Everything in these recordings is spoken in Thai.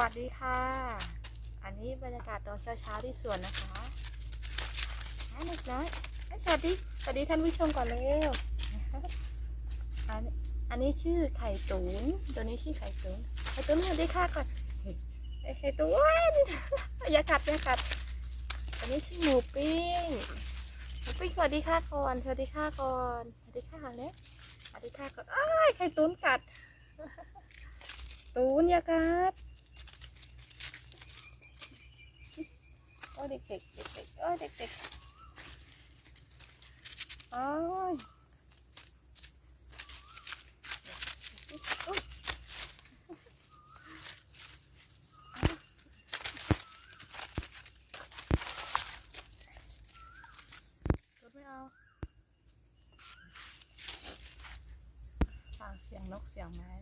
วัสดีค่ะ อันนี้บรรยากาศตอนเช้าๆที่สวนนะคะอะเล็กน้อยสวัสดี สวัสดีท่านผู้ชมก่อนเร็วอันอันนี้ชื่อไข่ตุ๋นตัวนี้ชื่อไข่ตุ๋นไข่ตุ๋นสวัสดีค่ะก่อนไข่ตุ๋นอย่ากัดอย่ากัดอันนี้ชื่อหมูปิ้งหมูปิ้งสวัสดีค่ะก่อนสวัสดีค่ะก่อนสวัสดีค่ะเล็กสวัสดีค่ะก่อนเอ้ยไข่ตุ๋นกัดตูนอย่ากัด โอ้ย เด็กๆเด็กๆโอ้ยเด็กๆโอ้ยอุ๊ยรถไม่เอาฟังเสียงนกเสียงไม้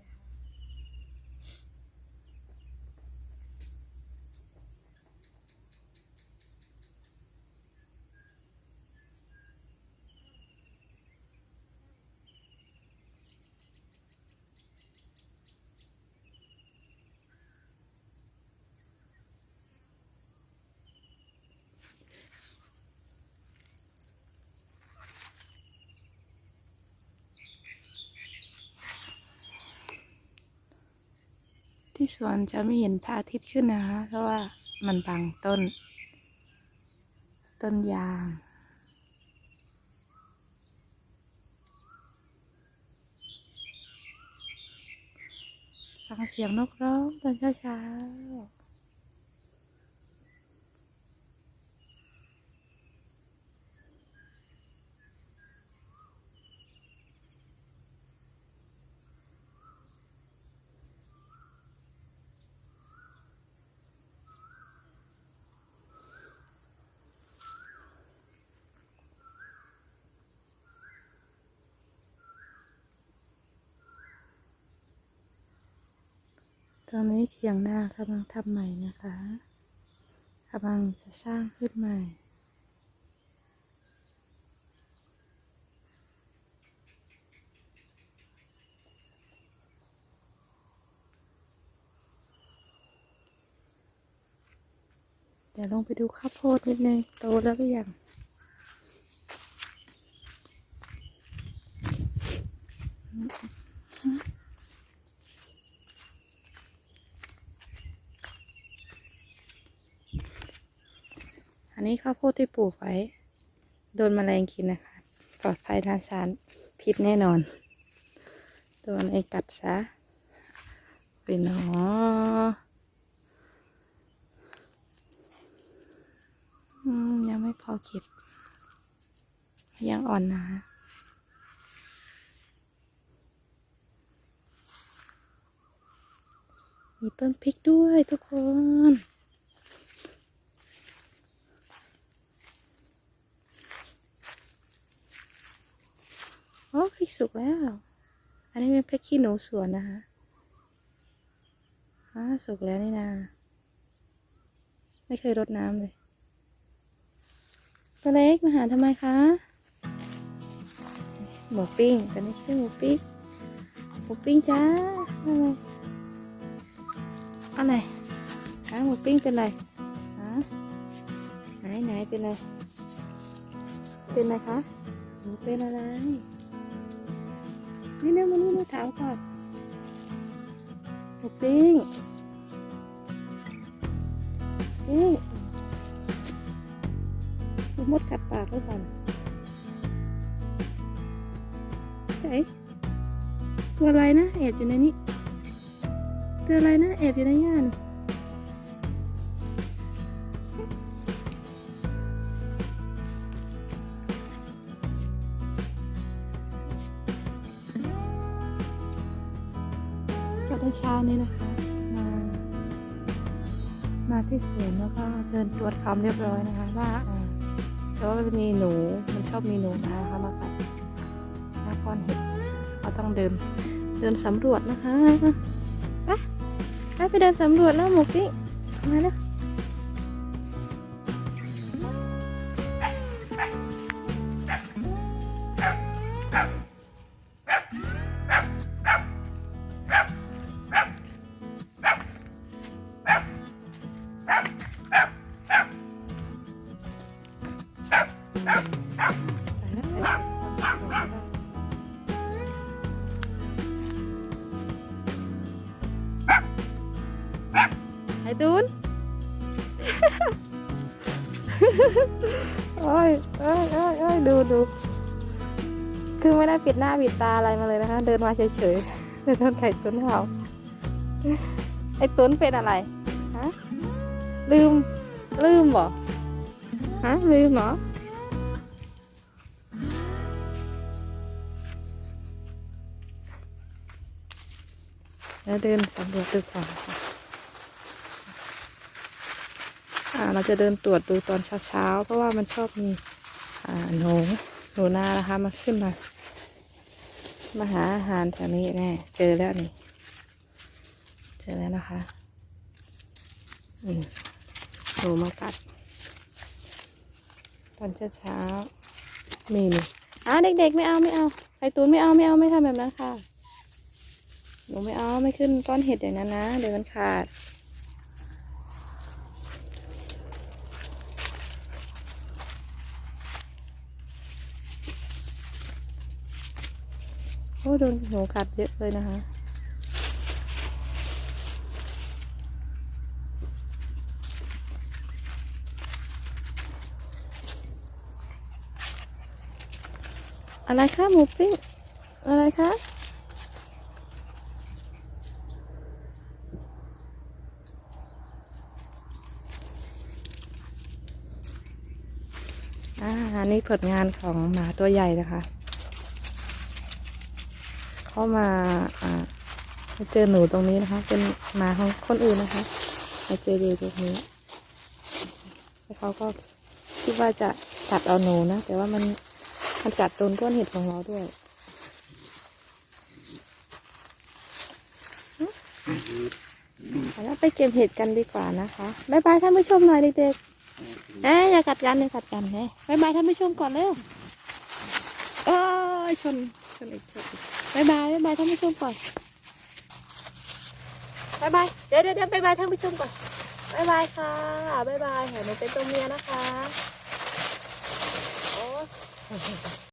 ที่สวนจะไม่เห็นพระอาทิตย์ขึ้นนะคะ เพราะว่ามันบังต้น ต้นยางฟังเสียงนกร้องตอนเช้าๆ ตอนนี้เขียงหน้ากำลังทำใหม่นะคะกำลังจะสร้างขึ้นใหม่เดี๋ยวลงไปดูข้าวโพดนิดนึงโตแล้วหรือยัง นนี้ข้าวโพดที่ปลูกไว้ โดนแมลงกินนะคะ ปลอดภัยทางสารพิษแน่นอน โดนไอ้กัดซะไปหนออืมยังไม่พอเก็บ ยังอ่อนนะมีต้นพริกด้วยทุกคน โอ้พ ริกสุกแล้ว อันนี้เป็นพริกขี้หนูสวนนะคะอ่าสุกแล้วนี่นาไม่เคยรดน้ำเลยตัวเล็กมาหาทำไมคะ หมูปิ้งแต่ไม่ใช่หมูปิ้ง หมูปิ้งจ้า อะไร อะไรฮะหมูปิ้งเป็นไรฮะไหนไหนเป็นไร เป็นอะไรคะหนูเป็นอะไร นี่เนี่ยมานี่มาถามก่อนหมูปิ้งนี่มีมดกัดปากแล้วก่อนไหนตัวอะไรนะแอบอยู่ในนี้ตัวอะไรนะแอบอยู่ในย่าน เช้านี้นะคะ มา มาที่สวนแล้วก็เดินตรวจความเรียบร้อยนะคะว่าแต่ว่ามันมีหนูมันชอบมีหนูนะคะมากัดหน้าก้อนเห็ดเราต้องเดินเดินสำรวจนะคะไปไปไปเดินสำรวจแล้วหมูปิ้งมาแล้ว ไอ้ตูนโอ้ยโอ้ยโอ้ยโอ้ยดูดูคือไม่ได้ปิดหน้าปิดตาอะไรมาเลยนะคะ เดินมาเฉยๆเดินโดนไข่ตุนเห่าไอ้ตุนเป็นอะไรฮะลืม ลืมเหรอฮะลืมเหรอแล้วเดินสำรวจดูก่อนค่ะอ่า เราจะเดินตรวจดูตอนเช้าๆ เพราะว่ามันชอบมีหนูหนูนานะคะมาขึ้นมา มาหาอาหารแถวนี้แน่เจอแล้วนี่ เจอแล้วนะคะหนูมากัด ตอนเช้าๆมีนี่อ่าเด็กๆไม่เอาไม่เอาไข่ตูนไม่เอาไม่เอาไม่ทำแบบนั้นค่ะหนูไม่เอาไม่ขึ้นก้อนเห็ดอย่างนั้นนะ เดี๋ยวมันขาด โดนหนูกัดเยอะเลยนะคะ อะไรคะหมูปิ้งอะไรคะอ่าอันนี้ผลงานของหมาตัวใหญ่นะคะ เข้ามาอ่ามาเจอหนูตรงนี้นะคะ เป็นหมาของคนอื่นนะคะ มาเจอดูตรงนี้แล้วเขาก็คิดว่าจะกัดเอาหนูนะ แต่ว่ามันมันกัดโดนก้อนเห็ดของเราด้วยเอาแล้วไปเก็บเห็ดกันดีกว่านะคะบ๊ายบายท่านผู้ชมหน่อยเด็กๆเอ้ยอย่ากัดกันอย่ากัดกันเฮ้ยบ๊ายบายท่านผู้ชมก่อนเร็ว ยชนชนอีกชนอีกบายบายบายบายท่านผู้ชมก่อนบายบายเดี๋ยวเดี๋ยวเดี๋ยวบายบายท่านผู้ชมก่อนบายบายค่ะบายบายค่ะหนูเป็นตัวเมียนะคะโอ้